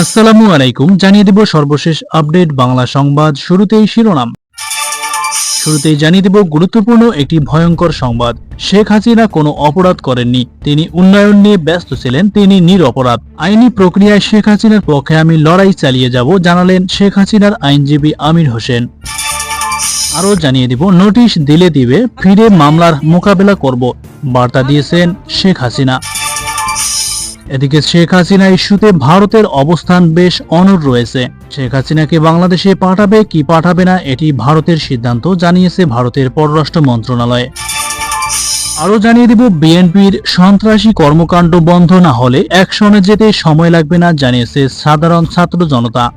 আসসালামু আলাইকুম, জানিয়ে দেব সর্বশেষ আপডেট বাংলা সংবাদ শুরুতেই শিরোনাম। শুরুতেই জানিয়ে দেব গুরুত্বপূর্ণ একটি ভয়ঙ্কর সংবাদ। শেখ হাসিনা কোনো অপরাধ করেননি, তিনি উন্নয়ন নিয়ে ব্যস্ত ছিলেন, তিনি নিরপরাধ। আইনি প্রক্রিয়ায় শেখ হাসিনার পক্ষে আমি লড়াই চালিয়ে যাব, জানালেন শেখ হাসিনার আইনজীবী আমির হোসেন। আরও জানিয়ে দিব, নোটিশ দিলে দিবে, ফিরে মামলার মোকাবেলা করব, বার্তা দিয়েছেন শেখ হাসিনা। এদিকে শেখ হাসিনা ইস্যুতে ভারতের অবস্থান বেশ অনড় রয়েছে। শেখ হাসিনাকে বাংলাদেশে পাঠাবে কি পাঠাবে না, এটি ভারতের সিদ্ধান্ত, জানিয়েছে ভারতের পররাষ্ট্র মন্ত্রণালয়। আরও জানিয়ে দিব, বিএনপির সন্ত্রাসী কর্মকাণ্ড বন্ধ না হলে অ্যাকশনে যেতে সময় লাগবে না, জানিয়েছে সাধারণ ছাত্র জনতা।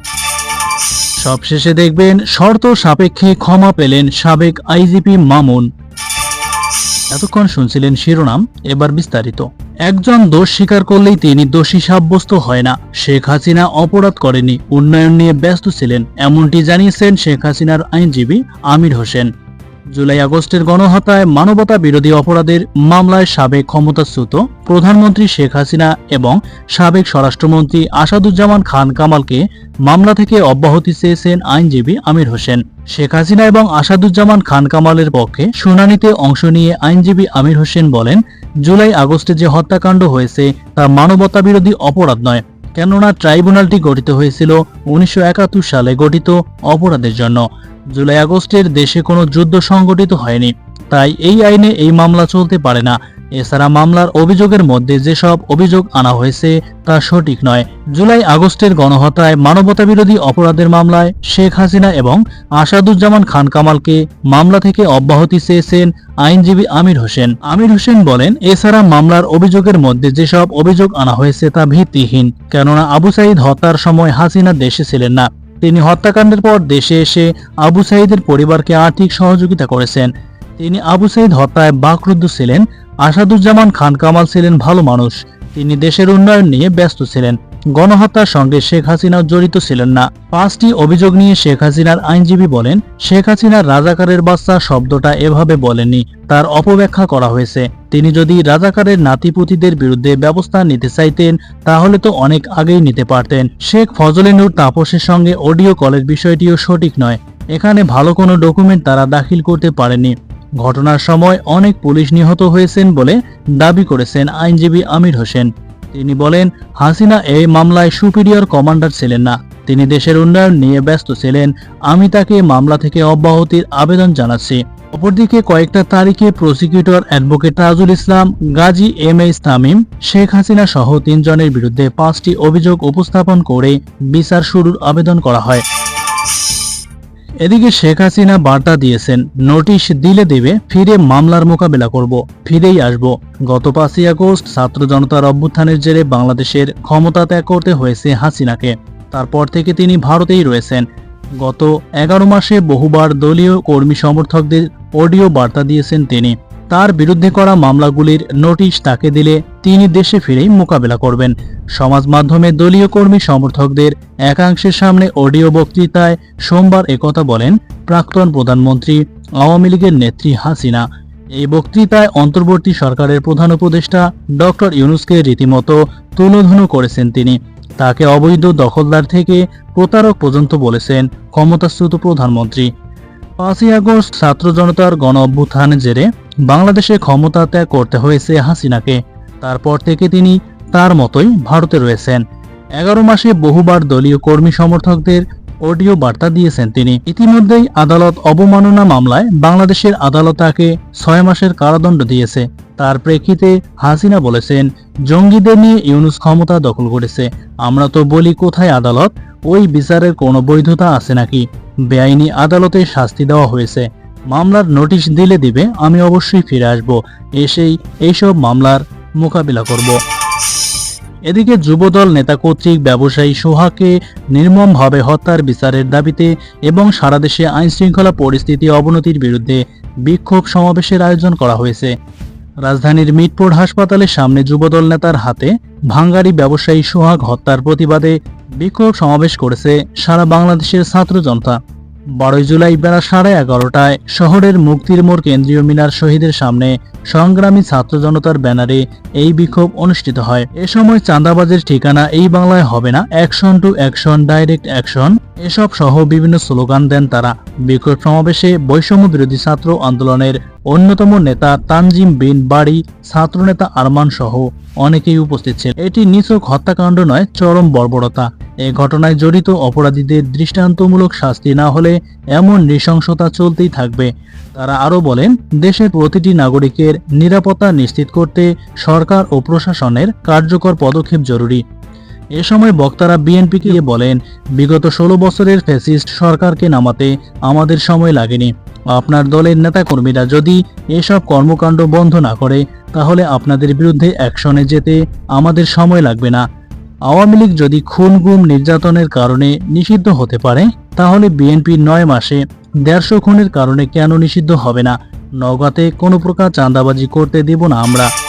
সবশেষে দেখবেন, শর্ত সাপেক্ষে ক্ষমা পেলেন সাবেক আইজিপি মামুন। এতক্ষণ শুনছিলেন শিরোনাম, এবার বিস্তারিত। একজন দোষ স্বীকার করলেই তিনি দোষী সাব্যস্ত হয় না। শেখ হাসিনা অপরাধ করেনি, উন্নয়ন নিয়ে ব্যস্ত ছিলেন, এমনটি জানিয়েছেন শেখ হাসিনার আইনজীবী আমির হোসেন। জুলাই আগস্টের গণহত্যায় মানবতা বিরোধী অপরাধের মামলায় সাবেক ক্ষমতাচ্যুত প্রধানমন্ত্রী শেখ হাসিনা এবং সাবেক স্বরাষ্ট্রমন্ত্রী আসাদুজ্জামান খান কামালকে মামলা থেকে অব্যাহতি চেয়েছেন আইনজীবী আমির হোসেন। শেখ হাসিনা এবং আসাদুজ্জামান খান কামালের পক্ষে শুনানিতে অংশ নিয়ে আইনজীবী আমির হোসেন বলেন, জুলাই আগস্টে যে হত্যাকাণ্ড হয়েছে তা মানবতা বিরোধী অপরাধ নয়, কেননা ট্রাইব্যুনালটি গঠিত হয়েছিল উনিশশো একাত্তর সালে গঠিত অপরাধের জন্য। জুলাই আগস্টের দেশে কোনো যুদ্ধ সংগঠিত হয়নি, তাই এই আইনে এই মামলা চলতে পারে না। এছাড়া মামলার অভিযোগের মধ্যে যেসব অভিযোগ আনা হয়েছে, তা সঠিক নয়। জুলাই আগস্টের গণহত্যায় মানবতা বিরোধী অপরাধের মামলায় শেখ হাসিনা এবং আসাদুজ্জামান খান কামালকে মামলা থেকে অব্যাহতি চেয়েছেন আইনজীবী আমির হোসেন। আমির হোসেন বলেন, এছাড়া মামলার অভিযোগের মধ্যে যেসব অভিযোগ আনা হয়েছে, তা ভিত্তিহীন, কেননা আবু সাইদ হত্যার সময় হাসিনা দেশে ছিলেন না। তিনি হত্যাকাণ্ডের পর দেশে এসে আবু সাইদের পরিবারকে আর্থিক সহযোগিতা করেছেন। তিনি আবু সাইদ হত্যায় বাকরুদ্ধ ছিলেন, আসাদুজ্জামান খান কামাল ছিলেন ভালো মানুষ। তিনি দেশের উন্নয়ন নিয়ে ব্যস্ত ছিলেন। গণহত্যার সঙ্গে শেখ হাসিনা জড়িত ছিলেন না। পাঁচটি অভিযোগ নিয়ে শেখ হাসিনার আইনজীবী বলেন, শেখ হাসিনার রাজাকারের বাচ্চা শব্দটা এভাবে বলেননি, তার অপব্যাখ্যা করা হয়েছে। তিনি যদি রাজাকারের নাতিপুতিদের বিরুদ্ধে ব্যবস্থা নিতে চাইতেন, তাহলে তো অনেক আগেই নিতে পারতেন। শেখ ফজলে নূর তাপসের সঙ্গে অডিও কলের বিষয়টিও সঠিক নয়। এখানে ভালো কোনো ডকুমেন্ট তারা দাখিল করতে পারেনি ঘটনার সময় অনেক পুলিশ নিহত হয়েছেন বলে দাবি করেছেন আইনজীবী আমির হোসেন। তিনি বলেন, হাসিনা এই মামলায় সুপিরিয়র কমান্ডার ছিলেন না। তিনি দেশের উন্নয়ন নিয়ে ব্যস্ত ছিলেন। আমি তাকে মামলা থেকে অব্যাহতির আবেদন জানাচ্ছি। অপরদিকে কয়েকটা তারিখে prosecutor advocate Tajul Islam, Gazi M S Tamim Sheikh Hasina সহ তিনজনের বিরুদ্ধে পাঁচটি অভিযোগ উপস্থাপন করে বিচার শুরুর আবেদন করা হয়। এদিকে শেখ হাসিনা বার্তা দিয়েছেন, নোটিশ দিলে দেবে, ফিরে মামলার মোকাবেলা করব, ফিরেই আসব। গত পাঁচই আগস্ট ছাত্র জনতার অভ্যুত্থানের জেরে বাংলাদেশের ক্ষমতা ত্যাগ করতে হয়েছে হাসিনাকে। তারপর থেকে তিনি ভারতেই রয়েছেন। গত এগারো মাসে বহুবার দলীয় কর্মী সমর্থকদের অডিও বার্তা দিয়েছেন তিনি। তার বিরুদ্ধে করা মামলাগুলির নোটিশ তাকে দিলে তিনি দেশে ফিরেই মোকাবেলা করবেন। সমাজ মাধ্যমে দলীয় কর্মী সমর্থকদের একাংশের সামনে অডিও বক্তৃতায় সোমবার একথা বলেন প্রাক্তন প্রধানমন্ত্রী আওয়ামী লীগের নেত্রী হাসিনা। এই বক্তৃতায় অন্তর্বর্তী সরকারের প্রধান উপদেষ্টা ডক্টর ইউনুসকে রীতিমতো তুলোধুনো করেছেন তিনি। তাকে অবৈধ দখলদার থেকে প্রতারক পর্যন্ত বলেছেন ক্ষমতাচ্যুত প্রধানমন্ত্রী। পাঁচই আগস্ট ছাত্র জনতার গণ অভ্যুত্থানের জেরে বাংলাদেশে ক্ষমতা ত্যাগ করতে হয়েছে হাসিনাকে। তারপর থেকে তিনি তার মতোই ভারতে রয়েছেন। এগারো মাসে বহুবার দলীয় কর্মী সমর্থকদের অডিও বার্তা দিয়েছেন তিনি। ইতিমধ্যেই আদালত অবমাননা মামলায় বাংলাদেশের আদালত তাকে ছয় মাসের কারাদণ্ড দিয়েছে। তার প্রেক্ষিতে হাসিনা বলেছেন, জঙ্গিদের নিয়ে ইউনুস ক্ষমতা দখল করেছে। আমরা তো বলি কোথায় আদালত? ওই বিচারের কোনো বৈধতা আছে নাকি? বেআইনি আদালতে শাস্তি দেওয়া হয়েছে। মামলার নোটিশ দিলে দিবে, আমি অবশ্যই ফিরে আসব। এসেই এইসব মামলার মোকাবিলা করব। এদিকে যুবদল নেতা কর্তৃক ব্যবসায়ী সোহাকে নির্মমভাবে হত্যার বিচারের দাবিতে এবং সারা দেশে আইনশৃঙ্খলা পরিস্থিতি অবনতির বিরুদ্ধে বিক্ষোভ সমাবেশের আয়োজন করা হয়েছে। রাজধানীর মিটফোর্ড হাসপাতালের সামনে যুবদল নেতার হাতে ভাঙ্গারি ব্যবসায়ী সোহাগ হত্যার প্রতিবাদে বিক্ষোভ সমাবেশ করেছে সারা বাংলাদেশের ছাত্র জনতা। বারোই জুলাই বেলা সাড়ে এগারোটায় শহরের মুক্তির মোড় কেন্দ্রীয় মিনার শহীদের সামনে সংগ্রামী ছাত্র জনতার ব্যানারে এই বিক্ষোভ অনুষ্ঠিত হয়। এ সময় চাঁদাবাজের ঠিকানা এই বাংলায় হবে না। Action to action, direct action এসব সহ বিভিন্ন স্লোগান দেন তারা। বিক্ষোভ সমাবেশে বৈষম্য বিরোধী ছাত্র আন্দোলনের অন্যতম নেতা তানজিম বিন বাড়ি ছাত্রনেতা আরমান সহ অনেকেই উপস্থিত ছিলেন। এটি নিছক হত্যাকাণ্ড নয়, চরম বর্বরতা। এ ঘটনায় জড়িত অপরাধীদের দৃষ্টান্তমূলক শাস্তি না হলে এমন নৃশংসতা চলতেই থাকবে। তারা আরও বলেন, দেশের প্রতিটি নাগরিকের নিরাপত্তা নিশ্চিত করতে সরকার ও প্রশাসনের কার্যকর পদক্ষেপ জরুরি। এ সময় বক্তারা বিএনপিকে বলেন, বিগত ষোলো বছরের ফ্যাসিস্ট সরকারকে নামাতে আমাদের সময় লাগেনি। আপনার দলের নেতাকর্মীরা যদি এসব কর্মকাণ্ড বন্ধ না করে, তাহলে আপনাদের বিরুদ্ধে অ্যাকশনে যেতে আমাদের সময় লাগবে না। আওয়ামী লীগ যদি খুন গুম নির্যাতনের কারণে নিষিদ্ধ হতে পারে, তাহলে বিএনপি নয় মাসে দেড়শো খুনের কারণে কেন নিষিদ্ধ হবে না? নওগাঁতে কোনো প্রকার চাঁদাবাজি করতে দেব না আমরা।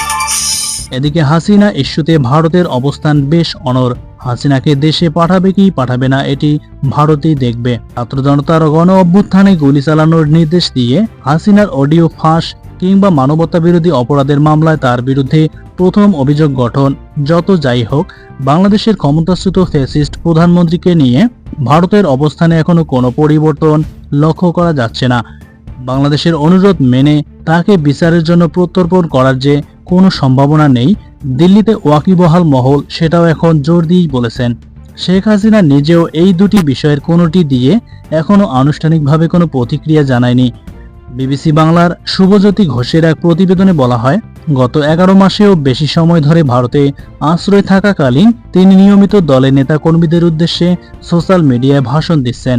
এদিকে হাসিনা ইস্যুতে ভারতের অবস্থান বেশ অনর হাসিনাকে দেশে পাঠাবে কি পাঠাবে না এটি ভারতই দেখবে। ছাত্র জনতার গণ অভ্যুত্থানে গুলি চালানোর নির্দেশ দিয়ে হাসিনার অডিও ফাঁস কিংবা মানবতা বিরোধী অপরাধের মামলায় তার বিরুদ্ধে প্রথম অভিযোগ গঠন। যত যাই হোক, বাংলাদেশের ক্ষমতাচ্যুত ফ্যাসিস্ট প্রধানমন্ত্রীকে নিয়ে ভারতের অবস্থানে এখনও কোনো পরিবর্তন লক্ষ্য করা যাচ্ছে না। বাংলাদেশের অনুরোধ মেনে তাকে বিচারের জন্য প্রত্যর্পণ করার যে কোনো সম্ভাবনা নেই। দিল্লিতে ওয়াকিবহাল মহল, সেটাও এখন জোর দিয়েই বলেছেন। শেখ হাসিনা নিজেও এই দুটি বিষয়ের কোনোটি দিয়ে এখনও আনুষ্ঠানিকভাবে কোনো প্রতিক্রিয়া জানায়নি। বিবিসি বাংলার শুভজ্যোতি ঘোষের এক প্রতিবেদনে বলা হয়, গত এগারো মাসেও বেশি সময় ধরে ভারতে আশ্রয় থাকাকালীন তিনি নিয়মিত দলের নেতা কর্মীদের উদ্দেশ্যে সোশ্যাল মিডিয়ায় ভাষণ দিচ্ছেন।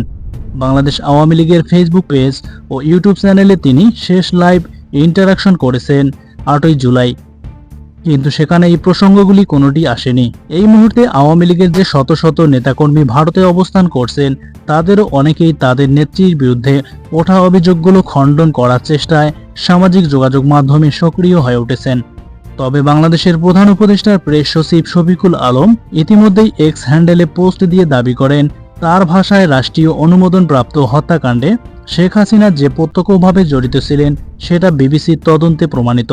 বাংলাদেশ আওয়ামী লীগের ফেসবুক পেজ ও ইউটিউব চ্যানেলে তিনি শেষ লাইভ ইন্টারাকশন করেছেন। আটই জুলাই। কিন্তু সেখানে এই প্রসঙ্গগুলি কোনোটি আসেনি। এই মুহূর্তে আওয়ামী লীগের যে শত শত নেতাকর্মী ভারতে অবস্থান করছেন, তাদেরও অনেকেই তাদের নেত্রীর বিরুদ্ধে ওঠা অভিযোগগুলো খণ্ডন করার চেষ্টায় সামাজিক যোগাযোগ মাধ্যমে সক্রিয় হয়ে উঠেছেন। তবে বাংলাদেশের প্রধান উপদেষ্টার প্রেস সচিব শফিকুল আলম ইতিমধ্যেই এক্স হ্যান্ডেলে পোস্ট দিয়ে দাবি করেন, তার ভাষায় রাষ্ট্রীয় অনুমোদনপ্রাপ্ত হত্যাকাণ্ডে শেখ হাসিনা যে প্রত্যক্ষভাবে জড়িত ছিলেন, সেটা বিবিসির তদন্তে প্রমাণিত।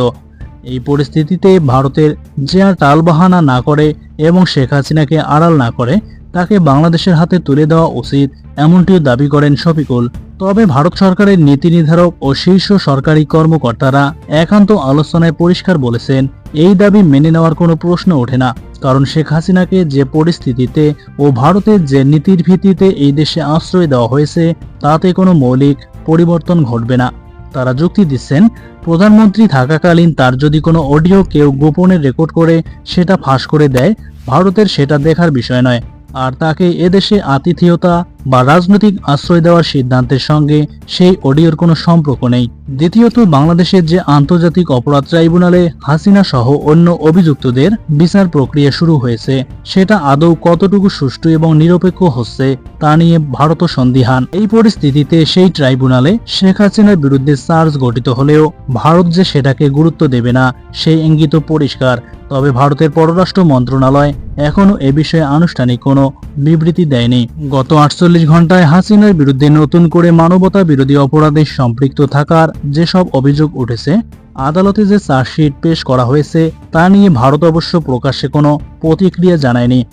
এই পরিস্থিতিতে ভারতের যে আর টালবাহানা না করে এবং শেখ হাসিনাকে আড়াল না করে তাকে বাংলাদেশের হাতে তুলে দেওয়া উচিত এমনটিও দাবি করেন শফিকুল। তবে ভারত সরকারের নীতি নির্ধারক ও শীর্ষ সরকারি কর্মকর্তারা একান্ত আলোচনায় পরিষ্কার বলেছেন, এই দাবি মেনে নেওয়ার কোনো প্রশ্ন ওঠে না। কারণ শেখ হাসিনাকে যে পরিস্থিতিতে ও ভারতের যে নীতির ভিত্তিতে এই দেশে আশ্রয় দেওয়া হয়েছে, তাতে কোনো মৌলিক পরিবর্তন ঘটবে না। তারা যুক্তি দিচ্ছেন, প্রধানমন্ত্রী থাকাকালীন তার যদি কোনো অডিও কেউ গোপনে রেকর্ড করে, সেটা ফাঁস করে দেয়, ভারতের সেটা দেখার বিষয় নয়। আর তাকে এদেশে আতিথেয়তা বা রাজনৈতিক আশ্রয় দেওয়ার সিদ্ধান্তের সঙ্গে সেই অডিওর কোনো সম্পর্ক নেই। দ্বিতীয়ত, বাংলাদেশের যে আন্তর্জাতিক অপরাধ ট্রাইব্যুনালে হাসিনা সহ অন্য অভিযুক্তদের বিচার প্রক্রিয়া শুরু হয়েছে, সেটা আদৌ কতটুকু সুষ্ঠু এবং নিরপেক্ষ হচ্ছে তা নিয়ে ভারত সন্দিহান। এই পরিস্থিতিতে সেই ট্রাইব্যুনালে শেখ হাসিনার বিরুদ্ধে চার্জ গঠিত হলেও ভারত যে সেটাকে গুরুত্ব দেবে না, সেই ইঙ্গিত পরিষ্কার। তবে ভারতের পররাষ্ট্র মন্ত্রণালয় এখনও এ বিষয়ে আনুষ্ঠানিক কোনো বিবৃতি দেয়নি। গত আটচল্লিশ ঘন্টায় হাসিনার বিরুদ্ধে নতুন করে মানবতা বিরোধী অপরাধে সম্পৃক্ত থাকার যেসব অভিযোগ উঠেছে, আদালতে যে চার্জশিট পেশ করা হয়েছে, তা নিয়ে ভারত অবশ্য প্রকাশ্যে কোনো প্রতিক্রিয়া জানায়নি।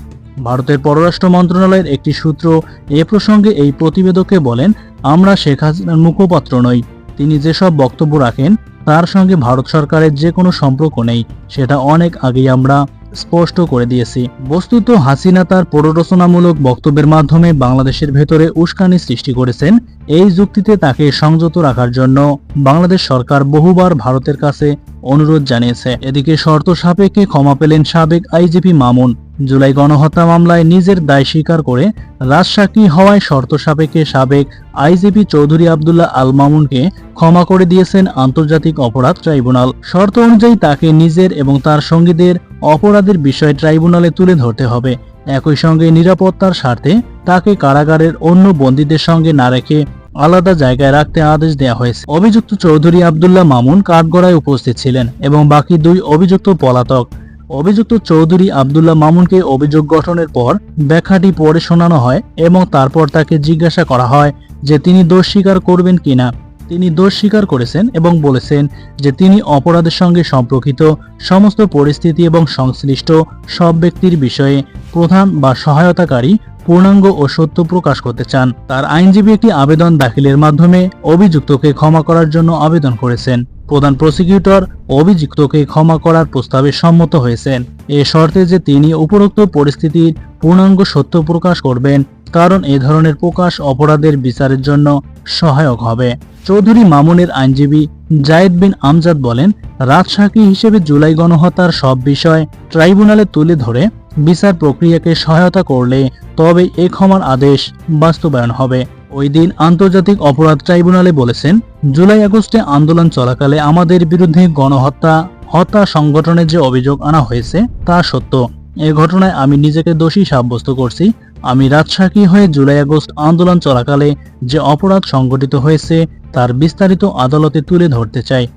ভারতের পররাষ্ট্র মন্ত্রণালয়ের একটি সূত্র এ প্রসঙ্গে এই প্রতিবেদকে বলেন, আমরা শেখ হাসিনার মুখপাত্র নই। তিনি যেসব বক্তব্য রাখেন, তার সঙ্গে ভারত সরকারের যে কোনো সম্পর্ক নেই। সেটা অনেক আগেই আমরা স্পষ্ট করে দিয়েছি। বস্তুত হাসিনা তার প্ররোচনামূলক বক্তব্যের মাধ্যমে বাংলাদেশের ভেতরে উস্কানি সৃষ্টি করেছেন এই যুক্তিতে তাকে সংযত রাখার জন্য বাংলাদেশ সরকার বহুবার ভারতের কাছে অনুরোধ জানিয়েছে। এদিকে শর্ত সাপেক্ষে ক্ষমা পেলেন সাবেক আইজিপি মামুন। জুলাই গণহত্যা মামলায় নিজের দায় স্বীকার করে রাজসাক্ষী হওয়ায় শর্ত সাপেক্ষে সাবেক আইজিপি চৌধুরী আবদুল্লাহ আল মামুনকে ক্ষমা করে দিয়েছেন আন্তর্জাতিক অপরাধ ট্রাইব্যুনাল। শর্ত অনুযায়ী তাকে নিজের এবং তার সঙ্গীদের অপরাধের বিষয়ে ট্রাইব্যুনালে তুলে ধরতে হবে। একই সঙ্গে নিরাপত্তার স্বার্থে তাকে কারাগারের অন্য বন্দীদের সঙ্গে না রেখে আলাদা জায়গায় রাখতে আদেশ দেওয়া হয়েছে। অভিযুক্ত চৌধুরী আবদুল্লাহ মামুন কাঠগড়ায় উপস্থিত ছিলেন এবং বাকি দুই অভিযুক্ত পলাতক অভিযুক্ত চৌধুরী আবদুল্লাহ মামুনকে অভিযোগ গঠনের পর ব্যাখ্যাটি পরে শোনানো হয় এবং তারপর তাকে জিজ্ঞাসা করা হয় যে তিনি দোষ স্বীকার করবেন কিনা। তিনি দোষ স্বীকার করেছেন এবং বলেছেন যে তিনি অপরাধের সঙ্গে সম্পর্কিত সমস্ত পরিস্থিতি এবং সংশ্লিষ্ট সব ব্যক্তির বিষয়ে প্রধান বা সহায়তাকারী পূর্ণাঙ্গ ও সত্য প্রকাশ করতে চান। তার আইনজীবী একটি আবেদন দাখিলের মাধ্যমে অভিযুক্তকে ক্ষমা করার জন্য আবেদন করেছেন। প্রধান প্রসিকিউটর অভিযুক্তকে ক্ষমা করার প্রস্তাবে সম্মত হয়েছেন। এ শর্তে যে তিনি উপরোক্ত পরিস্থিতির পূর্ণাঙ্গ সত্য প্রকাশ করবেন, কারণ এ ধরনের প্রকাশ অপরাধের বিচারের জন্য সহায়ক হবে। চৌধুরী মামুনের আইনজীবী জায়েদ বিন আমজাদ বলেন, রাজসাক্ষী হিসেবে জুলাই গণহত্যার সব বিষয় ট্রাইব্যুনালে তুলে ধরে বিচার প্রক্রিয়াকে সহায়তা করলে তবে এ ক্ষমার আদেশ বাস্তবায়ন হবে। ওই দিন আন্তর্জাতিক অপরাধ ট্রাইব্যুনালে বলেছেন, জুলাই আগস্টে আন্দোলন চলাকালে আমাদের বিরুদ্ধে গণহত্যা, হত্যা সংগঠনের যে অভিযোগ আনা হয়েছে তা সত্য। এ ঘটনায় আমি নিজেকে দোষী সাব্যস্ত করছি। আমি রাজসাক্ষী হয়ে জুলাই আগস্ট আন্দোলন চলাকালে যে অপরাধ সংগঠিত হয়েছে তার বিস্তারিত আদালতে তুলে ধরতে চাই।